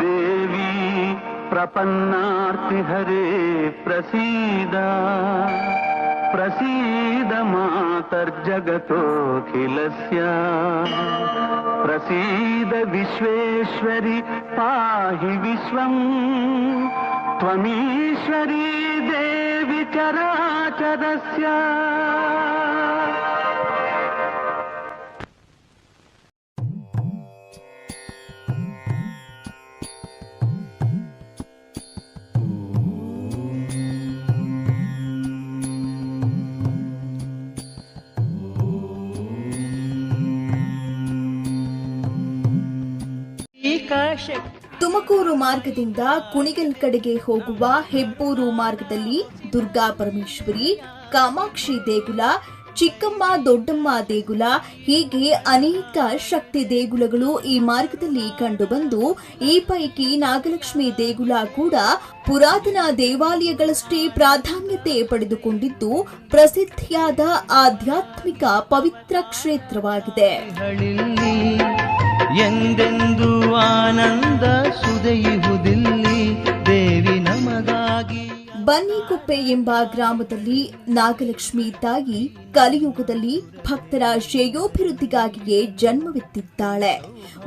देवी प्रपन्नार्तिहरे प्रसीद प्रसीद मातर्जगतोऽखिलस्य प्रसीद विश्वेश्वरि पाहि विश्वम् त्वमीश्वरी देवि चराचरस्य। ತುಮಕೂರು ಮಾರ್ಗದಿಂದ ಕುಣಿಗಲ್ ಕಡೆಗೆ ಹೋಗುವ ಹೆಬ್ಬೂರು ಮಾರ್ಗದಲ್ಲಿ ದುರ್ಗಾ ಪರಮೇಶ್ವರಿ, ಕಾಮಾಕ್ಷಿ ದೇಗುಲ, ಚಿಕ್ಕಮ್ಮ ದೊಡ್ಡಮ್ಮ ದೇಗುಲ, ಹೀಗೆ ಅನೇಕ ಶಕ್ತಿ ದೇಗುಲಗಳು ಈ ಮಾರ್ಗದಲ್ಲಿ ಕಂಡುಬಂದು ಈ ಪೈಕಿ ನಾಗಲಕ್ಷ್ಮಿ ದೇಗುಲ ಕೂಡ ಪುರಾತನ ದೇವಾಲಯಗಳಷ್ಟೇ ಪ್ರಾಧಾನ್ಯತೆ ಪಡೆದುಕೊಂಡಿದ್ದು ಪ್ರಸಿದ್ಧಿಯಾದ ಆಧ್ಯಾತ್ಮಿಕ ಪವಿತ್ರ ಕ್ಷೇತ್ರವಾಗಿದೆ. ಎಂದೆಂದು ಆನಂದ ಸುದೆಯುವುದಿಲ್ಲಿ ದೇವಿ ನಮಗಾಗಿ. ಬನ್ನಿಕುಪ್ಪೆ ಎಂಬ ಗ್ರಾಮದಲ್ಲಿ ನಾಗಲಕ್ಷ್ಮಿ ತಾಯಿ ಕಲಿಯುಗದಲ್ಲಿ ಭಕ್ತರ ಶ್ರೇಯೋಭಿವೃದ್ಧಿಗಾಗಿಯೇ ಜನ್ಮವೆತ್ತಿದ್ದಾಳೆ.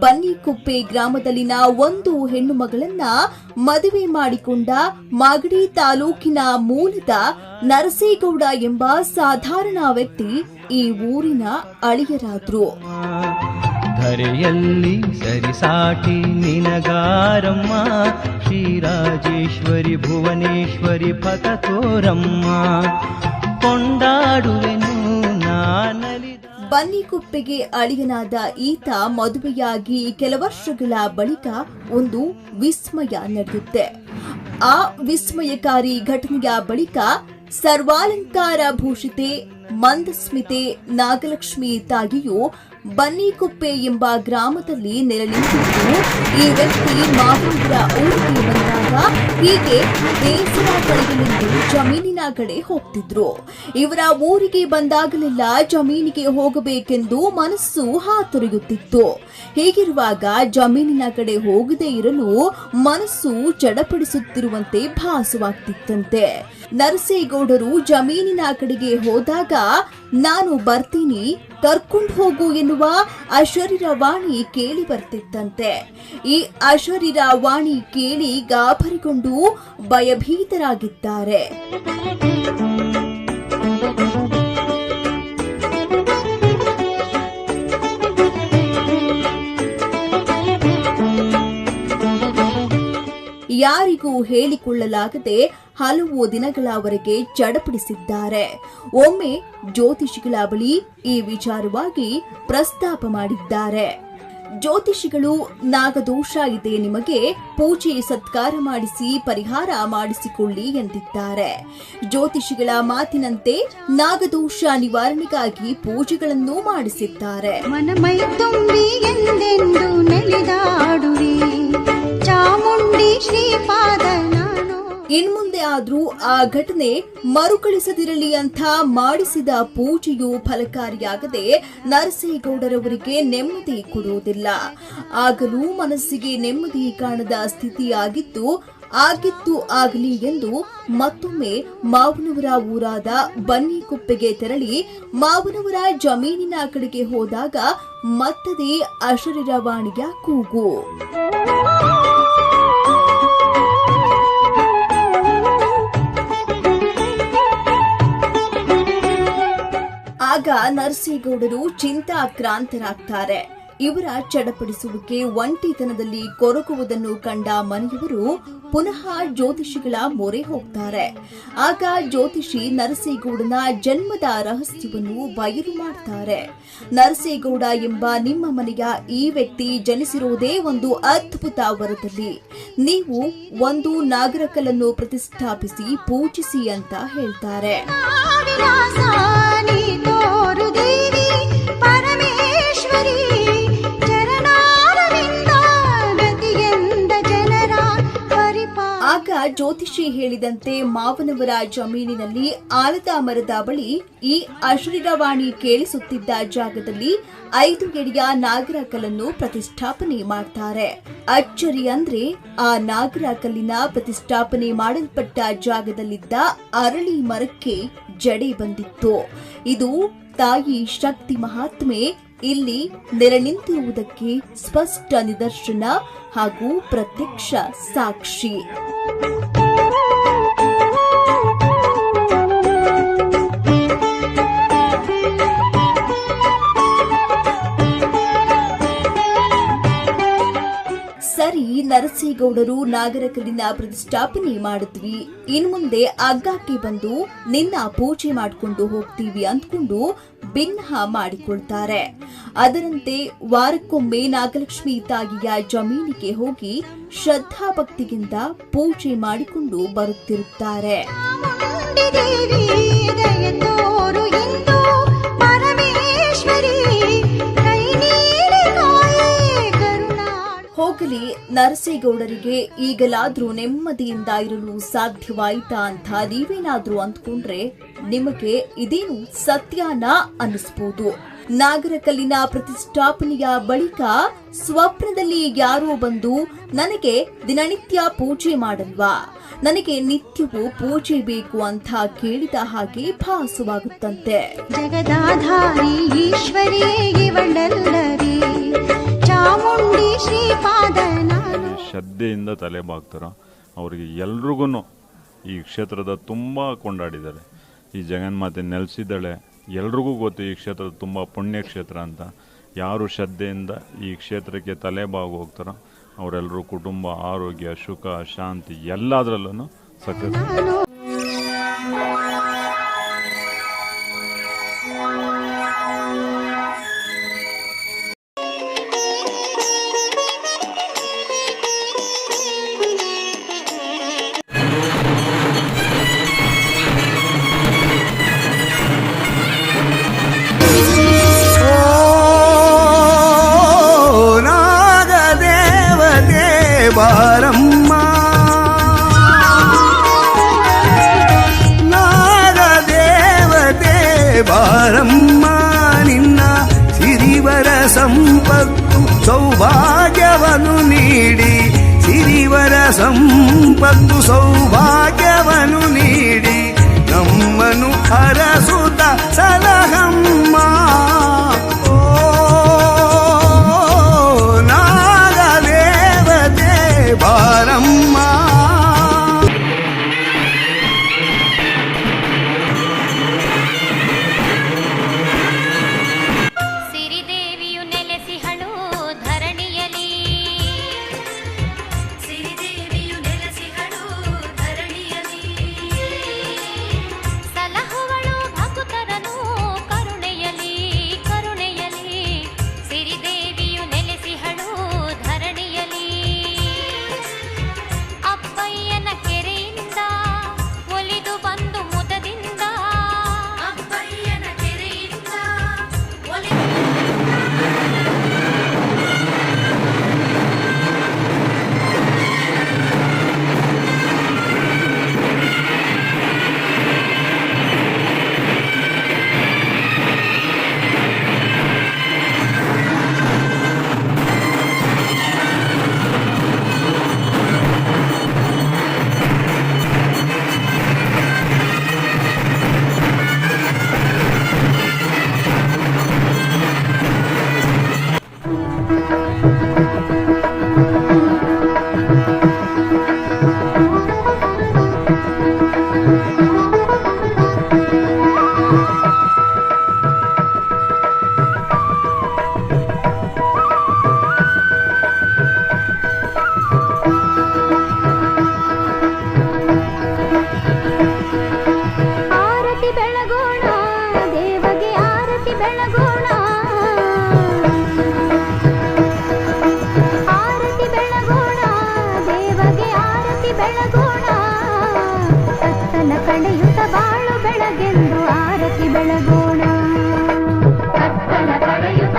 ಬನ್ನಿಕುಪ್ಪೆ ಗ್ರಾಮದಲ್ಲಿನ ಒಂದು ಹೆಣ್ಣು ಮಗಳನ್ನ ಮದುವೆ ಮಾಡಿಕೊಂಡ ಮಾಗಡಿ ತಾಲೂಕಿನ ಮೂಲದ ನರಸೇಗೌಡ ಎಂಬ ಸಾಧಾರಣ ವ್ಯಕ್ತಿ ಈ ಊರಿನ ಅಳಿಯರಾದ್ರು. ಧರೆಯಲ್ಲಿ ಸರಿಸಾಟಿ ನಿನಗಾರಮ್ಮ. ಶ್ರೀರಾಜೇಶ್ವರಿ ಭುವನೇಶ್ವರಿ ಪಥ ತೋರಮ್ಮ. ಕೊಂಡಾಡುವೆನು ನಾನಲಿ ಬನ್ನಿಕುಪ್ಪೆಗೆ ಅಳಿಯನಾದ ಈತ ಮದುವೆಯಾಗಿ ಕೆಲ ವರ್ಷಗಳ ಬಳಿಕ ಒಂದು ವಿಸ್ಮಯ ನಡೆಯುತ್ತೆ ಆ ವಿಸ್ಮಯಕಾರಿ ಘಟನೆಯ ಬಳಿಕ ಸರ್ವಾಲಂಕಾರ ಭೂಷಿತೆ, ಮಂದಸ್ಮಿತೆ, ನಾಗಲಕ್ಷ್ಮಿ ತಾಯಿಯು ಬನ್ನಿಕುಪ್ಪೆ ಎಂಬ ಗ್ರಾಮದಲ್ಲಿ ನೆರಳಿಸಿದ್ದು ಈ ವ್ಯಕ್ತಿ ಮಾವೂರ ಊರಿಗೆ ಬಂದಾಗ ಹೀಗೆ ಬೇಸರ ಪಡೆಯಲೆಂದು ಜಮೀನಿನ ಕಡೆ ಹೋಗ್ತಿದ್ರು. ಇವರ ಊರಿಗೆ ಬಂದಾಗಲೆಲ್ಲ ಜಮೀನಿಗೆ ಹೋಗಬೇಕೆಂದು ಮನಸ್ಸು ಹಾತೊರೆಯುತ್ತಿತ್ತು. ಹೀಗಿರುವಾಗ ಜಮೀನಿನ ಕಡೆ ಹೋಗದೇ ಇರಲು ಮನಸ್ಸು ಚಡಪಡಿಸುತ್ತಿರುವಂತೆ ಭಾಸವಾಗ್ತಿತ್ತಂತೆ. ನರಸೇಗೌಡರು ಜಮೀನಿನ ಕಡೆಗೆ ಹೋದಾಗ ನಾನು ಬರ್ತೀನಿ ಕರ್ಕೊಂಡು ಹೋಗು ಎನ್ನುವ ಅಶರೀರ ವಾಣಿ ಕೇಳಿ ಬರ್ತಿತ್ತಂತೆ. ಈ ಅಶರೀರ ವಾಣಿ ಕೇಳಿ ಗಾಬರಿಗೊಂಡು ಭಯಭೀತರಾಗಿದ್ದಾರೆ. ಯಾರಿಗೂ ಹೇಳಿಕೊಳ್ಳಲಾಗದೆ ಹಲವು ದಿನಗಳವರೆಗೆ ಚಡಪಡಿಸಿದ್ದಾರೆ. ಒಮ್ಮೆ ಜ್ಯೋತಿಷಿಗಳ ಬಳಿ ಈ ವಿಚಾರವಾಗಿ ಪ್ರಸ್ತಾಪ ಮಾಡಿದ್ದಾರೆ. ಜ್ಯೋತಿಷಿಗಳು, ನಾಗದೋಷ ಇದೆ ನಿಮಗೆ, ಪೂಜೆ, ಸತ್ಕಾರ ಮಾಡಿಸಿ, ಪರಿಹಾರ ಮಾಡಿಸಿಕೊಳ್ಳಿ ಎಂದಿದ್ದಾರೆ. ಜ್ಯೋತಿಷಿಗಳ ಮಾತಿನಂತೆ ನಾಗದೋಷ ನಿವಾರಣೆಗಾಗಿ ಪೂಜೆಗಳನ್ನು ಮಾಡಿಸಿದ್ದಾರೆ. ಮನಮೈ ತುಂಬಿ ಎಂದೆಂದು ನೆಲೆದಾಡುವಿ. ಚಾಮುಂಡಿ ಶ್ರೀಪಾದ ಇನ್ಮುಂದೆ ಆದರೂ ಆ ಘಟನೆ ಮರುಕಳಿಸದಿರಲಿ ಅಂತ ಮಾಡಿಸಿದ ಪೂಜೆಯು ಫಲಕಾರಿಯಾಗದೆ ನರಸೇಗೌಡರವರಿಗೆ ನೆಮ್ಮದಿ ಕೊಡುವುದಿಲ್ಲ. ಆಗಲೂ ಮನಸ್ಸಿಗೆ ನೆಮ್ಮದಿ ಕಾಣದ ಸ್ಥಿತಿಯಾಗಿತ್ತು ಆಗಿತ್ತು ಆಗಲಿ ಎಂದು ಮತ್ತೊಮ್ಮೆ ಮಾವನವರ ಊರಾದ ಬನ್ನಿಕುಪ್ಪೆಗೆ ತೆರಳಿ ಮಾವನವರ ಜಮೀನಿನ ಕಡೆಗೆ ಹೋದಾಗ ಮತ್ತದೇ ಅಶರೀರವಾಣಿಯ ಕೂಗು. ನರಸೇಗೌಡರು ಚಿಂತಾಕ್ರಾಂತರಾಗ್ತಾರೆ. ಇವರ ಚಡಪಡಿಸುವಿಕೆ ಒಂಟಿತನದಲ್ಲಿ ಕೊರಗುವುದನ್ನು ಕಂಡ ಮನೆಯವರು ಪುನಃ ಜ್ಯೋತಿಷಿಗಳ ಮೊರೆ ಹೋಗ್ತಾರೆ. ಆಗ ಜ್ಯೋತಿಷಿ ನರಸೇಗೌಡನ ಜನ್ಮದ ರಹಸ್ಯವನ್ನು ಬಯಲು ಮಾಡ್ತಾರೆ. ನರಸೇಗೌಡ ಎಂಬ ನಿಮ್ಮ ಮನೆಯ ಈ ವ್ಯಕ್ತಿ ಜನಿಸಿರುವುದೇ ಒಂದು ಅದ್ಭುತ ವರದಲ್ಲಿ. ನೀವು ಒಂದು ನಾಗರಕಲನ್ನು ಪ್ರತಿಷ್ಠಾಪಿಸಿ ಪೂಜಿಸಿ ಅಂತ ಹೇಳ್ತಾರೆ. ಜ್ಯೋತಿಷಿ ಹೇಳಿದಂತೆ ಮಾವನವರ ಜಮೀನಿನಲ್ಲಿ ಆಲದ ಮರದ ಬಳಿ ಈ ಅಶರೀರವಾಣಿ ಕೇಳಿಸುತ್ತಿದ್ದ ಜಾಗದಲ್ಲಿ ಐದು ಎಡೆಯ ನಾಗರ ಕಲ್ಲನ್ನು ಪ್ರತಿಷ್ಠಾಪನೆ ಮಾಡ್ತಾರೆ. ಅಚ್ಚರಿ ಅಂದ್ರೆ ಆ ನಾಗರ ಕಲ್ಲಿನ ಪ್ರತಿಷ್ಠಾಪನೆ ಮಾಡಲ್ಪಟ್ಟ ಜಾಗದಲ್ಲಿದ್ದ ಅರಳಿ ಮರಕ್ಕೆ ಜಡೆ ಬಂದಿತ್ತು. ಇದು ತಾಯಿ ಶಕ್ತಿ ಮಹಾತ್ಮೆ ಇಲ್ಲಿ ನೆಲೆ ನಿಂತಿರುವುದಕ್ಕೆ ಸ್ಪಷ್ಟ ನಿದರ್ಶನ ಹಾಗೂ ಪ್ರತ್ಯಕ್ಷ ಸಾಕ್ಷಿ. ನರಸೇಗೌಡರು ನಾಗರಕಲ್ಲಿನ ಪ್ರತಿಷ್ಠಾಪನೆ ಮಾಡಿದ್ವಿ ಇನ್ ಮುಂದೆ ಅಗ್ಗಕ್ಕೆ ಬಂದು ನಿನ್ನ ಪೂಜೆ ಮಾಡ್ಕೊಂಡು ಹೋಗ್ತೀವಿ ಅಂದ್ಕೊಂಡು ಭಿನ್ನ ಮಾಡಿಕೊಳ್ತಾರೆ. ಅದರಂತೆ ವಾರಕ್ಕೊಮ್ಮೆ ನಾಗಲಕ್ಷ್ಮಿ ತಾಯಿಯ ಜಮೀನಿಗೆ ಹೋಗಿ ಶ್ರದ್ಧಾಭಕ್ತಿಯಿಂದ ಪೂಜೆ ಮಾಡಿಕೊಂಡು ಬರುತ್ತಿರುತ್ತಾರೆ. ನರಸೇಗೌಡರಿಗೆ ಈಗಲಾದ್ರೂ ನೆಮ್ಮದಿಯಿಂದ ಇರಲು ಸಾಧ್ಯವಾಯಿತಾ ಅಂತ ನೀವೇನಾದ್ರೂ ಅಂದ್ಕೊಂಡ್ರೆ ನಿಮಗೆ ಇದೇನು ಸತ್ಯಾನ ಅನ್ನಿಸ್ಬೋದು. ನಾಗರಕಲ್ಲಿನ ಪ್ರತಿಷ್ಠಾಪನೆಯ ಬಳಿಕ ಸ್ವಪ್ನದಲ್ಲಿ ಯಾರೋ ಬಂದು ನನಗೆ ದಿನನಿತ್ಯ ಪೂಜೆ ಮಾಡಲ್ವಾ? ನನಗೆ ನಿತ್ಯವೂ ಪೂಜೆ ಬೇಕು ಅಂತ ಕೇಳಿದ ಹಾಗೆ ಭಾಸವಾಗುತ್ತಂತೆ. ಜಗದಾಧಾರಿ ಈಶ್ವರಿಯೇ ಚಾಮುಂಡಿ ಶ್ರೀಪಾದನಾ ಶ್ರದ್ಧೆಯಿಂದ ತಲೆ ಬಾಗ್ತಾರೋ, ಅವರಿಗೆ ಎಲ್ರಿಗೂ ಈ ಕ್ಷೇತ್ರದ ತುಂಬ ಕೊಂಡಾಡಿದ್ದಾರೆ. ಈ ಜಗನ್ಮಾತೆ ನೆಲೆಸಿದ್ದಾಳೆ, ಎಲ್ರಿಗೂ ಗೊತ್ತು ಈ ಕ್ಷೇತ್ರದ ತುಂಬ ಪುಣ್ಯ ಕ್ಷೇತ್ರ ಅಂತ. ಯಾರು ಶ್ರದ್ಧೆಯಿಂದ ಈ ಕ್ಷೇತ್ರಕ್ಕೆ ತಲೆ ಬಾಗಿ ಹೋಗ್ತಾರೋ ಅವರೆಲ್ಲರೂ ಕುಟುಂಬ, ಆರೋಗ್ಯ, ಸುಖ, ಶಾಂತಿ ಎಲ್ಲದರಲ್ಲೂ ಸಕ್ಸಸ್ ಸಂಪತ್ತು ಸೌಭಾಗ್ಯವನ್ನು ನೀಡಿ ನಮ್ಮನು ಅರಸುತ್ತ ಸಲಹಮ್ಮ ಕಳೆಯುತ ಬಾಳು ಬೆಳಗೆಂದು ಆರತಿ ಬೆಳಗೋಣ ಕತ್ತಲ ಕಳೆಯುತ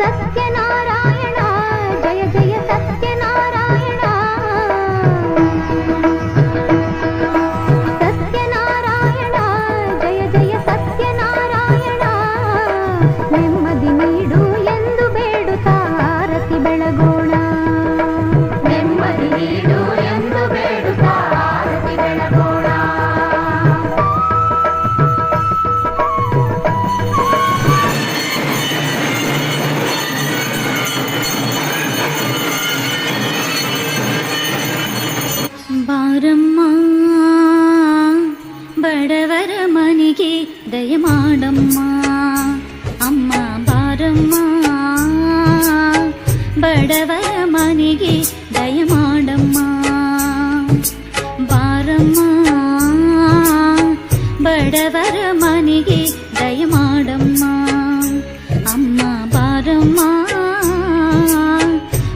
ಸತ್ಯನಾರಾಯಣ ಜಯ ಜಯ ಸತ್ಯನಾರಾಯಣ ಸತ್ಯನಾರಾಯಣ ಜಯ ಜಯ ಸತ್ಯನಾರಾಯಣ ಬಡವರ ಮನೆಗೆ ದಯಮಾಡಮ್ಮ ಅಮ್ಮ ಬಾರಮ್ಮ ಬಡವರ ಮನೆಗೆ ದಯಮಾಡಮ್ಮ ಬಾರಮ್ಮ ಬಡವರ ಮನೆಗೆ ದಯಮಾಡಮ್ಮ ಅಮ್ಮ ಬಾರಮ್ಮ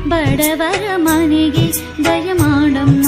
ಬಡವರ ಮನೆಗೆ ದಯಮಾಡಮ್ಮ